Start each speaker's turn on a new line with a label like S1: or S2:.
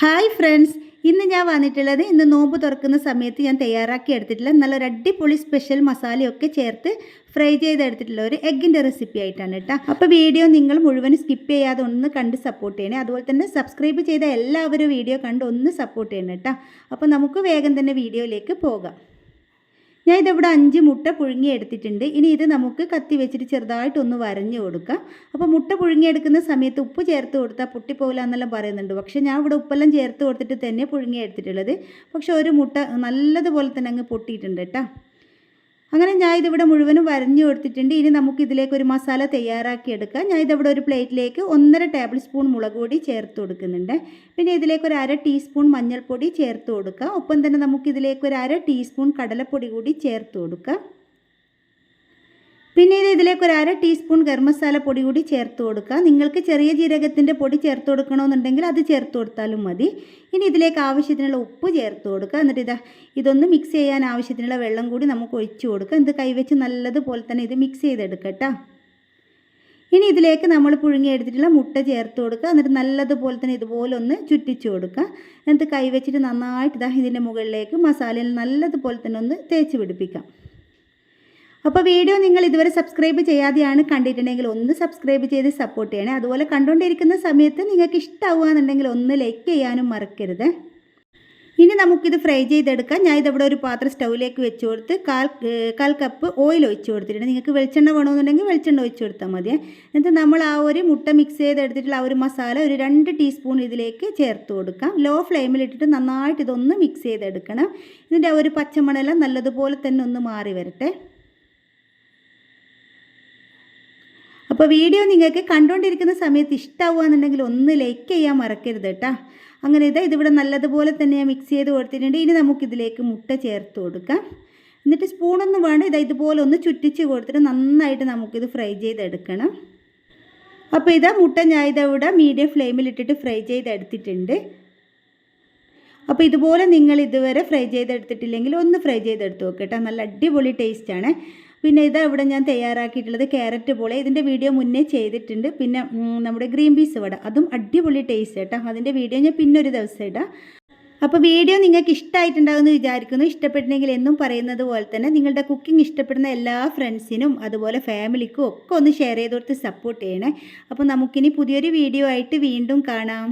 S1: Hi friends. ഇന്ന് ഞാൻ വന്നിട്ടുള്ളത് ഇന്ന് നോമ്പ് തുറക്കുന്ന സമയത്ത് ഞാൻ തയ്യാറാക്കി എടുത്തിട്ടുള്ള നല്ലൊരു അടിപൊളി സ്പെഷ്യൽ മസാലയൊക്കെ ചേർത്ത് ഫ്രൈ ചെയ്തെടുത്തിട്ടുള്ള ഒരു എഗ്ഗിന്റെ റെസിപ്പി ആയിട്ടാണ് കേട്ടോ. അപ്പോൾ വീഡിയോ നിങ്ങൾ മുഴുവൻ സ്കിപ്പ് ചെയ്യാതെ ഒന്ന് കണ്ട് സപ്പോർട്ട് ചെയ്യണേ. അതുപോലെ തന്നെ സബ്സ്ക്രൈബ് ചെയ്ത എല്ലാവരും വീഡിയോ കണ്ട് ഒന്ന് സപ്പോർട്ട് ചെയ്യണം കേട്ടോ. അപ്പോൾ നമുക്ക് വേഗം തന്നെ വീഡിയോയിലേക്ക് പോകാം. ഞാൻ ഇതിവിടെ അഞ്ച് മുട്ട പുഴുങ്ങി എടുത്തിട്ടുണ്ട് ഇനി ഇത് നമുക്ക് കത്തി വെച്ചിട്ട് ചെറുതായിട്ടൊന്ന് വരഞ്ഞു കൊടുക്കാം. അപ്പോൾ മുട്ട പുഴുങ്ങിയെടുക്കുന്ന സമയത്ത് ഉപ്പ് ചേർത്ത് കൊടുത്താൽ പൊട്ടിപ്പോകില്ല എന്നെല്ലാം പറയുന്നുണ്ട്. പക്ഷേ ഞാൻ ഇവിടെ ഉപ്പെല്ലാം ചേർത്ത് കൊടുത്തിട്ട് തന്നെ പുഴുങ്ങി എടുത്തിട്ടുള്ളത് പക്ഷേ ഒരു മുട്ട നല്ലതുപോലെ തന്നെ അങ്ങ് പൊട്ടിയിട്ടുണ്ട് കേട്ടോ. അങ്ങനെ ഞാൻ ഇതിവിടെ മുഴുവനും വരഞ്ഞു കൊടുത്തിട്ടുണ്ട് ഇനി നമുക്ക് ഇതിലേക്ക് ഒരു മസാല തയ്യാറാക്കി എടുക്കാം. ഞാൻ ഇതിവിടെ ഒരു പ്ലേറ്റിലേക്ക് ഒന്നര ടേബിൾ സ്പൂൺ മുളക് പൊടി ചേർത്ത് കൊടുക്കുന്നുണ്ട്. പിന്നെ ഇതിലേക്ക് ഒരു അര ടീസ്പൂൺ മഞ്ഞൾപ്പൊടി ചേർത്ത് കൊടുക്കുക ഒപ്പം തന്നെ നമുക്ക് ഇതിലേക്ക് ഒരു അര ടീസ്പൂൺ കടലപ്പൊടി കൂടി ചേർത്ത് കൊടുക്കാം. പിന്നെ ഇത് ഇതിലേക്ക് ഒരു അര ടീസ്പൂൺ ഗരം മസാല പൊടി കൂടി ചേർത്ത് കൊടുക്കുക. നിങ്ങൾക്ക് ചെറിയ ജീരകത്തിന്റെ പൊടി ചേർത്ത് കൊടുക്കണമെന്നുണ്ടെങ്കിൽ അത് ചേർത്ത് കൊടുത്താലും മതി. ഇനി ഇതിലേക്ക് ആവശ്യത്തിനുള്ള ഉപ്പ് ചേർത്ത് കൊടുക്കുക. എന്നിട്ട് ഇതാ ഇതൊന്ന് മിക്സ് ചെയ്യാൻ ആവശ്യത്തിനുള്ള വെള്ളം കൂടി നമുക്ക് ഒഴിച്ചു കൊടുക്കുക. ഇത് കൈവച്ച് നല്ലതുപോലെ തന്നെ ഇത് മിക്സ് ചെയ്തെടുക്കട്ടോ ഇനി ഇതിലേക്ക് നമ്മൾ പുഴുങ്ങിയെടുത്തിട്ടുള്ള മുട്ട ചേർത്ത് കൊടുക്കുക. എന്നിട്ട് നല്ലതുപോലെ തന്നെ ഇതുപോലെ ഒന്ന് ചുറ്റിച്ചു കൊടുക്കുക. എന്നിട്ട് കൈവച്ചിട്ട് നന്നായിട്ട് ഇതാ ഇതിന്റെ മുകളിലേക്ക് മസാലയിൽ നല്ലതുപോലെ തന്നെ ഒന്ന് തേച്ച് പിടിപ്പിക്കാം അപ്പോൾ വീഡിയോ നിങ്ങൾ ഇതുവരെ സബ്സ്ക്രൈബ് ചെയ്യാതെയാണ് കണ്ടിട്ടുണ്ടെങ്കിൽ ഒന്ന് സബ്സ്ക്രൈബ് ചെയ്ത് സപ്പോർട്ട് ചെയ്യണേ. അതുപോലെ കണ്ടുകൊണ്ടിരിക്കുന്ന സമയത്ത് നിങ്ങൾക്ക് ഇഷ്ടമാവുകയെന്നുണ്ടെങ്കിൽ ഒന്ന് ലൈക്ക് ചെയ്യാനും മറക്കരുത്. ഇനി നമുക്കിത് ഫ്രൈ ചെയ്തെടുക്കാം. ഞാൻ ഇതിവിടെ ഒരു പാത്രം സ്റ്റൗവിലേക്ക് വെച്ച് കൊടുത്ത് കാൽ കാൽ കപ്പ് ഓയിൽ ഒഴിച്ച് കൊടുത്തിട്ടുണ്ട്. നിങ്ങൾക്ക് വെളിച്ചെണ്ണ വേണമെന്നുണ്ടെങ്കിൽ വെളിച്ചെണ്ണ ഒഴിച്ച് കൊടുത്താൽ മതി. എന്നിട്ട് നമ്മൾ ആ ഒരു മുട്ട മിക്സ് ചെയ്തെടുത്തിട്ടുള്ള ആ ഒരു മസാല ഒരു രണ്ട് ടീസ്പൂൺ ഇതിലേക്ക് ചേർത്ത് കൊടുക്കാം. ലോ ഫ്ലെയിമിലിട്ടിട്ട് നന്നായിട്ട് ഇതൊന്ന് മിക്സ് ചെയ്തെടുക്കണം. ഇതിന്റെ ആ ഒരു പച്ചമണെല്ലാം നല്ലതുപോലെ തന്നെ ഒന്ന് മാറി വരട്ടെ. അപ്പോൾ വീഡിയോ നിങ്ങൾക്ക് കണ്ടുകൊണ്ടിരിക്കുന്ന സമയത്ത് ഇഷ്ടമാവുകയെന്നുണ്ടെങ്കിൽ ഒന്ന് ലൈക്ക് ചെയ്യാൻ മറക്കരുത് കേട്ടോ അങ്ങനെ ഇതാ ഇതിവിടെ നല്ലതുപോലെ തന്നെ ഞാൻ മിക്സ് ചെയ്ത് കൊടുത്തിട്ടുണ്ട്. ഇനി നമുക്കിതിലേക്ക് മുട്ട ചേർത്ത് കൊടുക്കാം. എന്നിട്ട് സ്പൂണൊന്നും വേണ്ട ഇതാ ഇതുപോലെ ഒന്ന് ചുറ്റിച്ച് കൊടുത്തിട്ട് നന്നായിട്ട് നമുക്കിത് ഫ്രൈ ചെയ്തെടുക്കണം. അപ്പോൾ ഇതാ മുട്ട ഞാൻ ഇതവിടെ മീഡിയം ഫ്ലെയിമിലിട്ടിട്ട് ഫ്രൈ ചെയ്തെടുത്തിട്ടുണ്ട്. അപ്പോൾ ഇതുപോലെ നിങ്ങൾ ഇതുവരെ ഫ്രൈ ചെയ്തെടുത്തിട്ടില്ലെങ്കിൽ ഒന്ന് ഫ്രൈ ചെയ്തെടുത്ത് നോക്കട്ടെ നല്ല അടിപൊളി ടേസ്റ്റാണ് പിന്നെ ഇതാ ഇവിടെ ഞാൻ തയ്യാറാക്കിയിട്ടുള്ളത് ക്യാരറ്റ് പോളെ ഇതിന്റെ വീഡിയോ മുന്നേ ചെയ്തിട്ടുണ്ട്. പിന്നെ നമ്മുടെ ഗ്രീൻ പീസ് വട. അതും അടിപൊളി ടേസ്റ്റ് കേട്ടോ. അതിന്റെ വീഡിയോ ഞാൻ പിന്നെ ഒരു ദിവസം ഇടാം. അപ്പോൾ വീഡിയോ നിങ്ങൾക്ക് ഇഷ്ടമായിട്ടുണ്ടാകുമെന്ന് വിചാരിക്കുന്നു. ഇഷ്ടപ്പെട്ടില്ലെങ്കിൽ എന്നും പറയുന്നത് പോലെ തന്നെ നിങ്ങളുടെ കുക്കിംഗ് ഇഷ്ടപ്പെടുന്ന എല്ലാ ഫ്രണ്ട്സിനും അതുപോലെ ഫാമിലിക്കും ഒക്കെ ഒന്ന് ഷെയർ ചെയ്ത് കൊടുത്ത് സപ്പോർട്ട് ചെയ്യണേ. അപ്പോൾ നമുക്കിനി പുതിയൊരു വീഡിയോ ആയിട്ട് വീണ്ടും കാണാം.